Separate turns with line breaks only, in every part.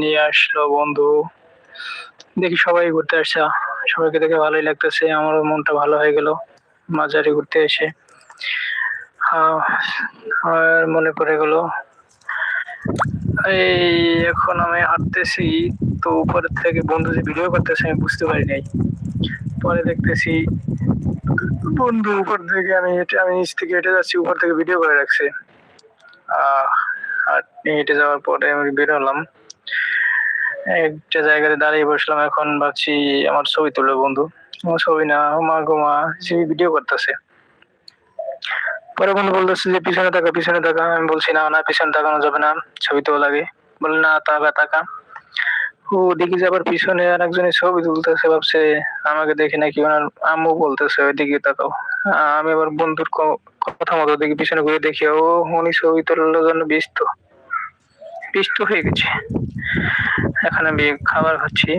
নিয়ে আসলো বন্ধু। দেখি সবাই ঘুরতে আসছে। সবাইকে দেখে ভালোই লাগতেছে। আমারও মনটা ভালো হয়ে গেল মাঝারি ঘুরতে এসে। আর মনে পড়ে গেল, এই এখন আমি হাঁটতেছি। তো উপর থেকে বন্ধু যে ভিডিও করতেছে, আমি বুঝতে পারি নাই। পরে দেখতেছি, বন্ধু উপর থেকে আমি হেঁটে, আমি নিচ থেকে হেঁটে যাচ্ছি, উপর থেকে ভিডিও করে রাখছে। আহ হেঁটে যাওয়ার পরে আমি বের হলাম। একটা জায়গাতে দাঁড়িয়ে বসলাম, এখন ভাবছি আমার ছবি তুলবে বন্ধু। ছবি না, মা গো মা ভিডিও করতেছে। পরে বন্ধু বলতেছে যে, পিছনে থাকা পিছনে থাকা। আমি বলছি, না না, পিছনে তাকানো যাবে না, ছবি তো লাগে। বলে, না তাকা তাকা। ও দেখি যে আবার পিছনে আর একজনের ছবি তুলতেছে, ভাবছে আমাকে দেখে নাকি ওনার আম্মু বলতেছে, ওইদিকে তাকাও। আমি আবার বন্ধুর কথা মতো দেখি, পিছনে ঘুরে দেখি, ও, উনি ছবি তোলার জন্য ব্যস্ত। ব্যস্ত হয়ে গেছে। এখন আমি খাবার খাচ্ছি।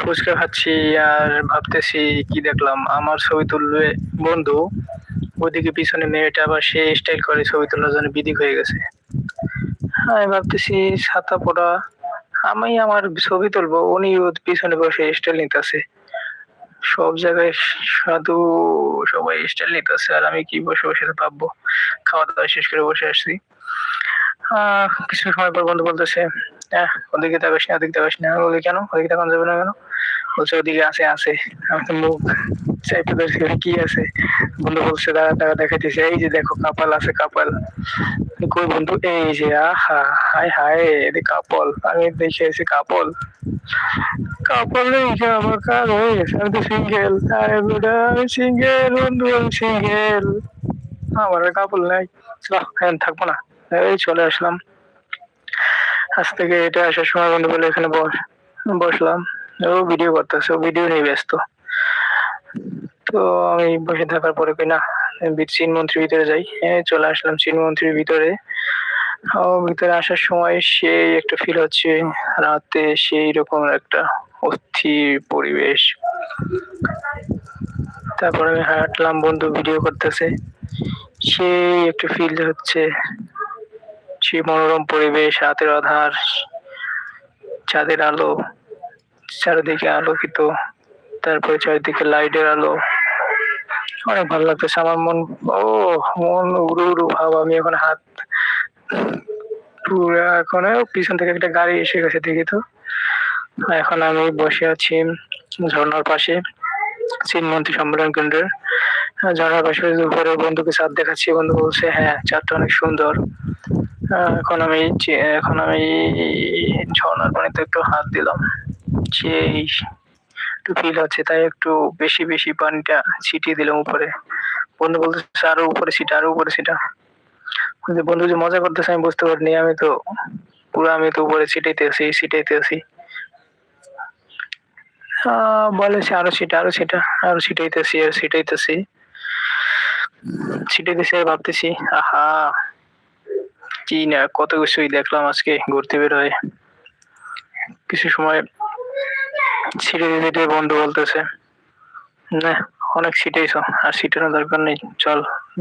ফুচকা খাচ্ছি আর ভাবতেছি কি দেখলাম, আমার ছবি তুলবে বন্ধু। ওদিকে পিছনে মেয়েটা আবার সে স্টাইল করে ছবি তোলার জন্য বিদিক হয়ে গেছে। আমি ভাবতেছি ছাতা পড়া, আমি আমার ছবি তুলবো, উনি পিছনে বসে স্টাইল নিতেছে। সব জায়গায় সাধু সবাই স্টাইল নিতেছে, আর আমি কি বসে বসে ভাববো। খাওয়া দাওয়া শেষ করে বসে আসছি। কিছু সময় পর বন্ধু বলতেছে হ্যাঁ ওদিকে তাকাস না, ওদিকে তাকাস না। বলি, কেন? ওদিকে তাকানো যাবে না কেন? বলছে, ওদিকে আছে আছে। আমি তো মুখ চাইতে ধরছি কি আছে? বন্ধু বলছে, দাঁড়া দাঁড়া, দেখাইতেছে। এই যে দেখো, কাপাল আছে, কাপাল। কই বন্ধু? এই যে, আহা হাই হাই এদিকে কাপল। আমি দেখে এসে কাপল। কাপল দেখে আমার কাজ হয়ে সিঙ্গেল আরে সিঙ্গেল বন্ধু সিঙ্গেল আমার কাপল নাই। চলো, এখন থাকব না। এই চলে আসলাম। আজ থেকে এটা আসার সময় বন্ধু বলে এখানে বস, বসলাম। ও ভিডিও করতেছে, ও ভিডিও নিয়ে ব্যস্ত। তো আমি বসে থাকার পরে না চীন মন্ত্রীর ভিতরে যাই। চলে আসলাম চীন মন্ত্রীর ভিতরে। ও ভিতরে আসার সময় সেই একটা ফিল হচ্ছে, রাতে সেই রকম একটা অস্থির পরিবেশ। তারপর আমি হাঁটলাম, বন্ধু ভিডিও করতেছে। সেই একটা ফিল হচ্ছে। সেই মনোরম পরিবেশ, রাতের আধার, চাঁদের আলো, চারিদিকে আলোকিত, তারপরে চারিদিকে লাইটের আলো। অনেক ভালো লাগতেছে আমার মন। ও, মন উড়ু উড়ু ভাব। আমি এখন হাত পুরো এখন পিছন থেকে একটা গাড়ি এসে গেছে, দেখি তো। এখন আমি বসে আছি ঝর্ণার পাশে চীনমন্ত্রী সম্মেলন কেন্দ্রের। ঝর্ণার পাশে উপরে বন্ধুকে চাঁদ দেখাচ্ছি। বন্ধু বলছে হ্যাঁ চাঁদটা অনেক সুন্দর। এখন আমি এখন আমি ঝর্ণার পানিতে একটু হাত দিলাম। সেই একটু ফিল হচ্ছে, তাই একটু বেশি বেশি পানিটা ছিটিয়ে দিলাম উপরে। বন্ধু বলতেছে আরও উপরে সিটা আরও উপরে সিটা বন্ধু, যে মজা করতেছে, আমি বুঝতে পারিনি, আমি তো পুরো আমি তো উপরে ছিটাইতে আছি ছিটাইতে আছি। বলেছে আরও সিটা আরও সিটা আরও ছিটাইতেছি আর ছিটাইতেছি ছিটাইতেছি আর ভাবতেছি, আহা! কি না কত কিছুই দেখলাম আজকে ঘুরতে বের হয়ে কিছু সময় দিতে দিতে বন্ধু বলতেছে না অনেক ছিটাইছ আর ছিটানোর দরকার নেই চল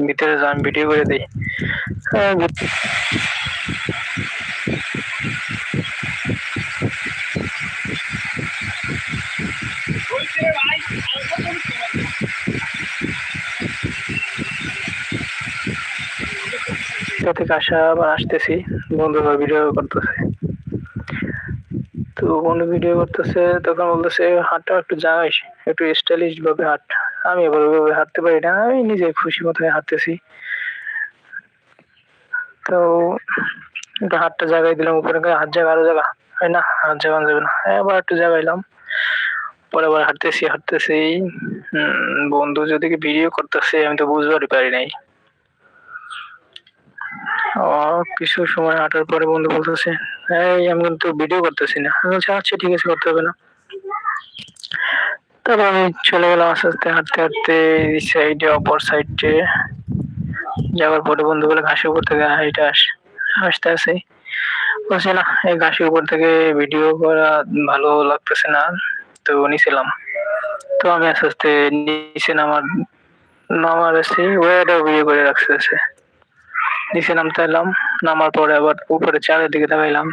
ভিতরে যা আমি ভিডিও করে দিই। হ্যাঁ, ভিত- থেকে আসা আবার আসতেছি বন্ধু ভিডিও করতেছে। তো বন্ধু ভিডিও করতেছে, তখন বলতেছে হাঁটটা একটু যাস, একটু স্টাইলিশ ভাবে হাঁট। আমি এবার ওইভাবে হাঁটতে পারি না, আমি নিজে খুশি মতো হাঁটতেছি। তো একটু হাতটা জাগাই দিলাম, উপরে হাত জায়গা আরও জায়গা হয় না, হাত জাগানো যাবে না এবার একটু জাগাইলাম। পরে আবার হাঁটতেছি হাঁটতেছি। বন্ধু যদি ভিডিও করতেছে, আমি তো বুঝবারই পারি নাই। কিছু সময় হাঁটার পরে বন্ধু বলতেছে, এই, আমি কিন্তু ভিডিও করতেছি না। আমি বলছি আচ্ছা ঠিক আছে, করতে হবে না। তারপর আমি চলে গেলাম আস্তে আস্তে, হাঁটতে হাঁটতে এই সাইডে অপর সাইডে যাওয়ার পরে বন্ধু বলে ঘাসের উপর থেকে হাইটে আস আসতে আসে বলছে, না, এই ঘাসের উপর থেকে ভিডিও করা ভালো লাগতেছে না। তো নিছিলাম। তো আমি আস্তে আস্তে নিচে নামার নামার এসে ওয়েটাও ভিডিও করে রাখতেছে। নিচে নামতে এলাম নামার পরে আবার উপরে চারের দিকে দেখাইলাম